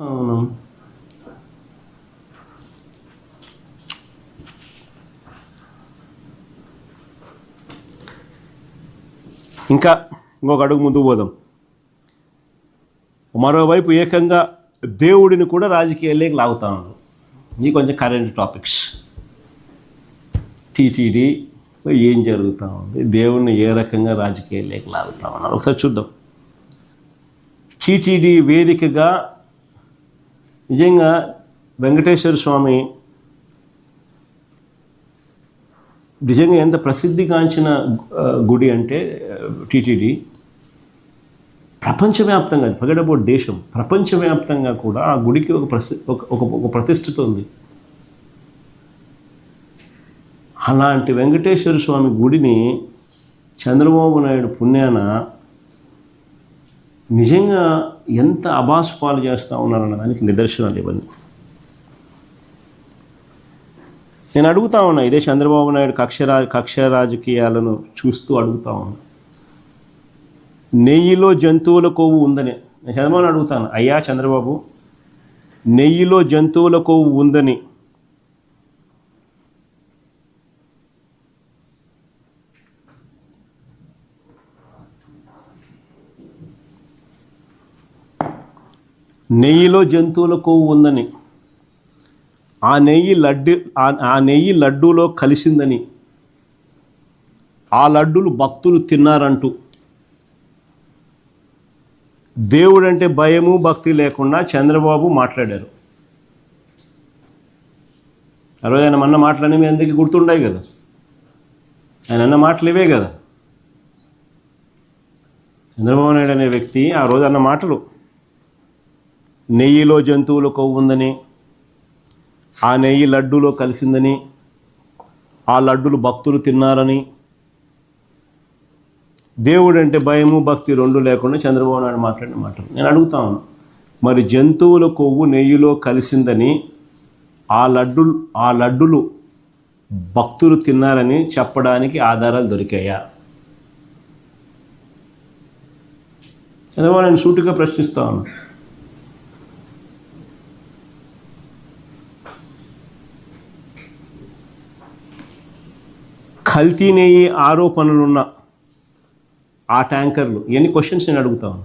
అవును. ఇంకా ఇంకొక అడుగు ముందుకు పోదాం. మరోవైపు ఏకంగా దేవుడిని కూడా రాజకీయాల్లోకి లాగుతా ఉన్నారు ఇది కొంచెం కరెంట్ టాపిక్స్ టీటీడీ ఏం జరుగుతూ ఉంది? దేవుడిని ఏ రకంగా రాజకీయాల్లోకి లాగుతా ఉన్నారు? ఒకసారి చూద్దాం. టీటీడీ వేదికగా నిజంగా వెంకటేశ్వర స్వామి నిజంగా ఎంత ప్రసిద్ధిగాంచిన గుడి అంటే టీటీడీ. ప్రపంచవ్యాప్తంగా ఫర్గెట్ అబౌట్ దేశం. ప్రపంచవ్యాప్తంగా కూడా ఆ గుడికి ఒక ప్రసి ఒక ఒక ఒక ప్రతిష్ఠిత ఉంది. అలాంటి వెంకటేశ్వర స్వామి గుడిని చంద్రబాబు నాయుడు పుణ్యాన నిజంగా ఎంత అబాసుపాలు చేస్తూ ఉన్నారన్న దానికి నిదర్శనాలు ఇవన్నీ నేను అడుగుతా ఉన్నా ఇదే చంద్రబాబు నాయుడు కక్షరా కక్ష రాజకీయాలను చూస్తూ అడుగుతా ఉన్నా. నెయ్యిలో జంతువుల కొవ్వు ఉందని నేను చంద్రబాబు అడుగుతాను అయ్యా చంద్రబాబు నెయ్యిలో జంతువుల కొవ్వు ఉందని నెయ్యిలో జంతువుల కొవ్వు ఉందని ఆ నెయ్యి లడ్డు ఆ- నెయ్యి లడ్డూలో కలిసిందని ఆ లడ్డూలు భక్తులు తిన్నారంటూ. దేవుడంటే భయము భక్తి లేకుండా చంద్రబాబు మాట్లాడారు. ఆ రోజు ఆయన అన్న మాటలన్నీ అందరికీ గుర్తుండాయి కదా? ఆయన అన్న మాటలు ఇవే కదా? చంద్రబాబు నాయుడు అనే వ్యక్తి ఆ రోజు అన్న మాటలు. నెయ్యిలో జంతువుల కొవ్వు ఉందని ఆ నెయ్యి లడ్డూలో కలిసిందని ఆ లడ్డులు భక్తులు తిన్నారని. దేవుడు అంటే భయము భక్తి రెండు లేకుండా చంద్రబాబు నాయుడు మాట్లాడిన మాటలు. నేను అడుగుతాను మరి జంతువుల కొవ్వు నెయ్యిలో కలిసిందని ఆ లడ్డు ఆ లడ్డులు భక్తులు తిన్నారని చెప్పడానికి ఆధారాలు దొరికాయా? చంద్రబాబు నేను సూటిగా ప్రశ్నిస్తాను కల్తీనే ఆరోపణలున్న ఆ ట్యాంకర్లు ఎన్ని క్వశ్చన్స్ నేను అడుగుతాను